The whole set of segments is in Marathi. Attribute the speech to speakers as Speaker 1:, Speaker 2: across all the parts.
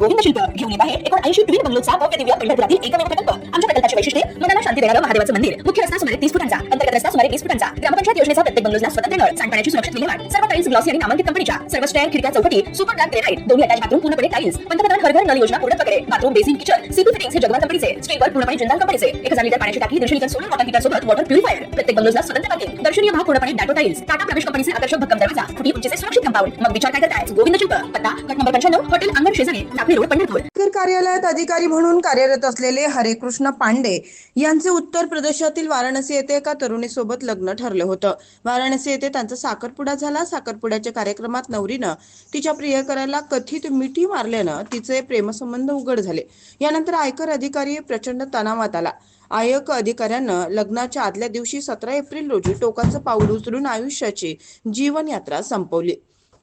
Speaker 1: गोविंद शिल्प घेऊन येत आहे. एकोण ऐंशी ट्विन बंगलोचा भव्य दिव्य पंढरपुरातील एकमेव प्रकल्प. आमच्या प्रकल्पाची वैशिष्ट्ये मनाला शांती देणारं महादेवाचं मंदिर. मुख्य रस्ता सुमारे तीस फुटांचा अंतर्गत रस्ता सुमारे वीस फुटांचा. ग्रामपंचायत योजनेचा प्रत्येक बंगलोजला स्वतंत्र नळ सांडपाण्याची सुरक्षित विल्हेवाट. सर्व टाईल्स ग्लॉसी आणि नामांकित कंपनीच्या सर्व स्टँड खिडक्या चौकटी सुपर ग्लास ग्रेनाइट दोन्ही अटॅच बाथरूम पूर्णपणे टाईल्स पंतप्रधान हर घर नल योजना पूर्ण प्रकारे bathroom basin kitchen CP fittings हे जगवा कंपनीचे स्टीलवर पूर्णपणे जिंदाल कंपनीचे. एक हजार लिटर पाण्याची टाकी दीडशे लिटर सोलर वॉटर हीटर सोबत वॉटर प्युरिफायर प्रत्येक बंगलोजला स्वतंत्र पार्किंग दर्शनीय भाग पूर्णपणे डाटो टाईल्स टाटा प्रवेश कंपनीचे आकर्षक भक्कम दरवाजा. फुटी उंचीचे सुरक्षित कंपाऊंड मग विचार काय करताय? गोविंद शिल्प पत्ता गट नंबर पंच्याण्णव हॉटेल अंगण शेजारी टाकळी रोड पंढरपूर.
Speaker 2: कार्यालयात अधिकारी म्हणून कार्यरत असलेले हरेकृष्ण पांडे यांचे त्यांचे उत्तर प्रदेशातील वाराणसी येथे एका तरुणीसोबत लग्न ठरलं होतं. वाराणसी येथे त्यांचा साखरपुडा झाला. साखरपुड्याच्या कार्यक्रमात नवरीनं तिच्या प्रियकराला कथित मिठी मारल्यानं तिचे प्रेमसंबंध उघड झाले. यानंतर आयकर अधिकारी प्रचंड तणावात आला. आयक अधिकाऱ्यानं लग्नाच्या आदल्या दिवशी सतरा एप्रिल रोजी टोकाचं पाऊल उचलून आयुष्याची जीवनयात्रा संपवली.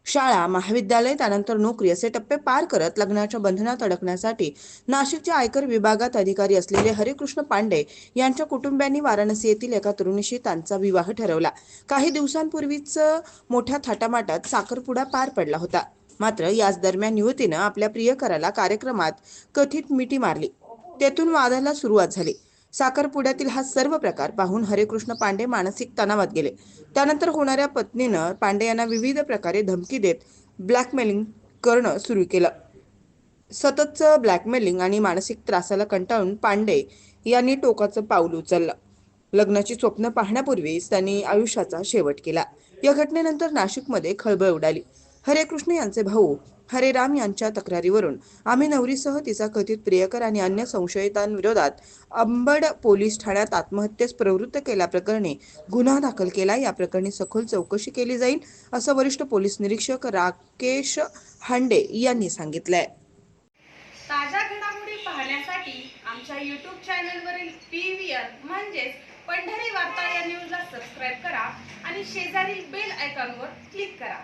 Speaker 2: शाळा महाविद्यालय त्यानंतर नोकरी असे टप्पे पार करत लग्नाच्या बंधनात अडकण्यासाठी नाशिकच्या आयकर विभागात अधिकारी असलेले हरिकृष्ण पांडे यांच्या कुटुंबियांनी वाराणसी येथील एका तरुणीशी त्यांचा विवाह ठरवला. काही दिवसांपूर्वीच मोठ्या थाटामाटात साखरपुडा पार पडला होता. मात्र याच दरम्यान युवतीनं आपल्या प्रियकराला कार्यक्रमात कथित मिठी मारली. तेथून वादाला सुरुवात झाली. साखरपुड्यातील हा सर्व प्रकार पाहून हरेकृष्ण पांडे मानसिक तणावात गेले. त्यानंतर होणाऱ्या पत्नीनं पांडे यांना विविध प्रकारे धमकी देत ब्लॅकमेलिंग करणं सुरू केलं. सततचं ब्लॅकमेलिंग आणि मानसिक त्रासाला कंटाळून पांडे यांनी टोकाचं पाऊल उचललं. लग्नाची स्वप्न पाहण्यापूर्वीच त्यांनी आयुष्याचा शेवट केला. या घटनेनंतर नाशिकमध्ये खळबळ उडाली. हरे कृष्ण यांचे भाऊ हरे राम यांच्या तक्रारीवरून आम्ही नवरीसह तिचा कथित प्रियकर आणि अन्य संशयितांविरोधात अंबड पोलीस ठाण्यात आत्महत्येस प्रवृत्त केल्याप्रकरणी गुन्हा दाखल केला. या प्रकरणी सखोल चौकशी केली जाईल असं वरिष्ठ पोलीस निरीक्षक राकेश हांडे यांनी सांगितलंय.
Speaker 3: ताज्या घडामोडी पाहण्यासाठी आमच्या यूट्यूब चॅनलवरील पी व्ही आर म्हणजेच पंढरी वार्ता या न्यूजला सबस्क्राईब करा आणि शेजारील बेल आयकॉनवर क्लिक करा.